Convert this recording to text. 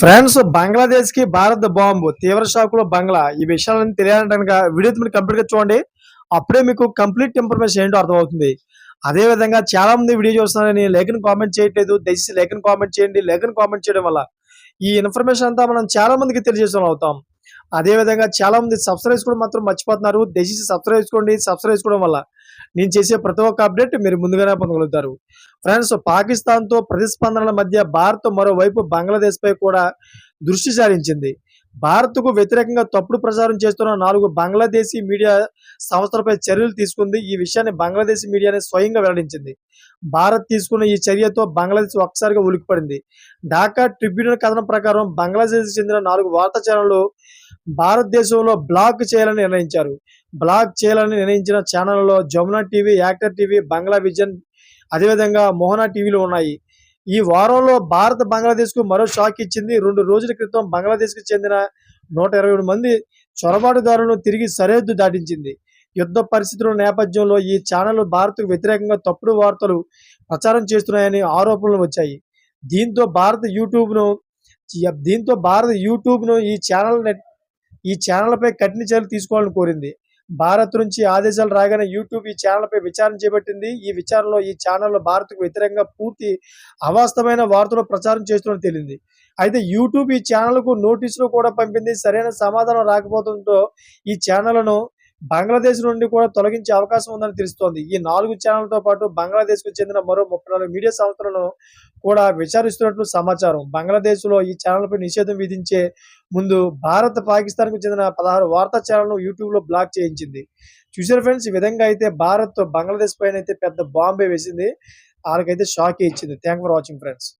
Friends బంగ్లాదేశ్కి Bharat bomb తీవ్ర షాక్లో బంగ్లా ఈ విషయాలన్నీ తెలియాలంటే వీడియో మీరు కంప్లీట్గా చూడండి. అప్పుడే మీకు కంప్లీట్ ఇన్ఫర్మేషన్ ఏంటో అర్థమవుతుంది. అదే విధంగా చాలా మంది వీడియో చూస్తున్నారని లేఖను కామెంట్ చేయట్లేదు. దయచేసి లేఖను కామెంట్ చేయండి. లేఖను కామెంట్ చేయడం వల్ల ఈ ఇన్ఫర్మేషన్ అంతా మనం చాలా మందికి తెలియజేసిన అవుతాం. అదే విధంగా చాలా మంది సబ్స్క్రైబ్ చేసుకోవడం మాత్రం మర్చిపోతున్నారు. దయచేసి సబ్స్క్రైబ్ చేసుకోండి సబ్స్క్రైబ్ చేసుకోవడం వల్ల నేను చేసే ప్రతి ఒక్క అప్డేట్ మీరు ముందుగానే పొందగలుగుతారు. ఫ్రెండ్స్ పాకిస్తాన్తో ప్రతిస్పందనల మధ్య భారత్ మరోవైపు బంగ్లాదేశ్పై కూడా దృష్టి సారించింది. భారత్కు వ్యతిరేకంగా తప్పుడు ప్రచారం చేస్తున్న నాలుగు బంగ్లాదేశీ మీడియా సంస్థలపై చర్యలు తీసుకుంది. ఈ విషయాన్ని బంగ్లాదేశీ మీడియానే స్వయంగా వెల్లడించింది. భారత్ తీసుకున్న ఈ చర్యతో బంగ్లాదేశ్ ఒక్కసారిగా ఉలిక్పడింది ఢాకా ట్రిబ్యునల్ కథనం ప్రకారం బంగ్లాదేశ్ చెందిన నాలుగు వార్తా ఛానళ్ళు భారతదేశంలో బ్లాక్ చేయాలని నిర్ణయించారు. బ్లాక్ చేయాలని నిర్ణయించిన ఛానళ్ళలో జమునా టీవీ యాక్టర్ టీవీ బంగ్లా విజన్ అదేవిధంగా మోహనా టీవీలు ఉన్నాయి. ఈ వారంలో భారత్ బంగ్లాదేశ్కు మరో షాక్ ఇచ్చింది. రెండు రోజుల క్రితం బంగ్లాదేశ్కు చెందిన నూట ఇరవై మంది చొరబాటుదారులను తిరిగి సరిహద్దు దాటించింది. యుద్ధ పరిస్థితుల నేపథ్యంలో ఈ ఛానల్ భారత్కు వ్యతిరేకంగా తప్పుడు వార్తలు ప్రచారం చేస్తున్నాయని ఆరోపణలు వచ్చాయి. దీంతో భారత్ యూట్యూబ్ను దీంతో భారత్ యూట్యూబ్ను ఈ ఛానల్ నెట్ ఈ ఛానల్ పై కఠిన చర్యలు తీసుకోవాలని కోరింది. భారత్ నుంచి ఆదేశాలు రాగానే యూట్యూబ్ ఈ ఛానల్ పై విచారణ చేపట్టింది. ఈ విచారణలో ఈ ఛానల్ భారత్కు వ్యతిరేకంగా పూర్తి అవాస్తవమైన వార్తలు ప్రచారం చేస్తున్నట్టు తేలింది. అయితే యూట్యూబ్ ఈ ఛానల్కు నోటీసులు కూడా పంపింది. సరైన సమాధానం రాకపోవడంతో ఈ ఛానళ్ళను బంగ్లాదేశ్ నుండి కూడా తొలగించే అవకాశం ఉందని తెలుస్తోంది. ఈ నాలుగు ఛానళ్ళతో పాటు బంగ్లాదేశ్కు చెందిన మరో ముప్పై నాలుగు మీడియా సంస్థలను కూడా విచారిస్తున్నట్లు సమాచారం. బంగ్లాదేశ్లో ఈ ఛానల్ పై నిషేధం విధించే ముందు భారత్ పాకిస్తాన్కు చెందిన పదహారు వార్తా ఛానల్ను యూట్యూబ్లో బ్లాక్ చేయించింది. చూసారు ఫ్రెండ్స్ ఈ విధంగా అయితే భారత్ బంగ్లాదేశ్ పైన అయితే పెద్ద బాంబే వేసింది. వాళ్ళకైతే షాక్ ఇచ్చింది. Thank for watching friends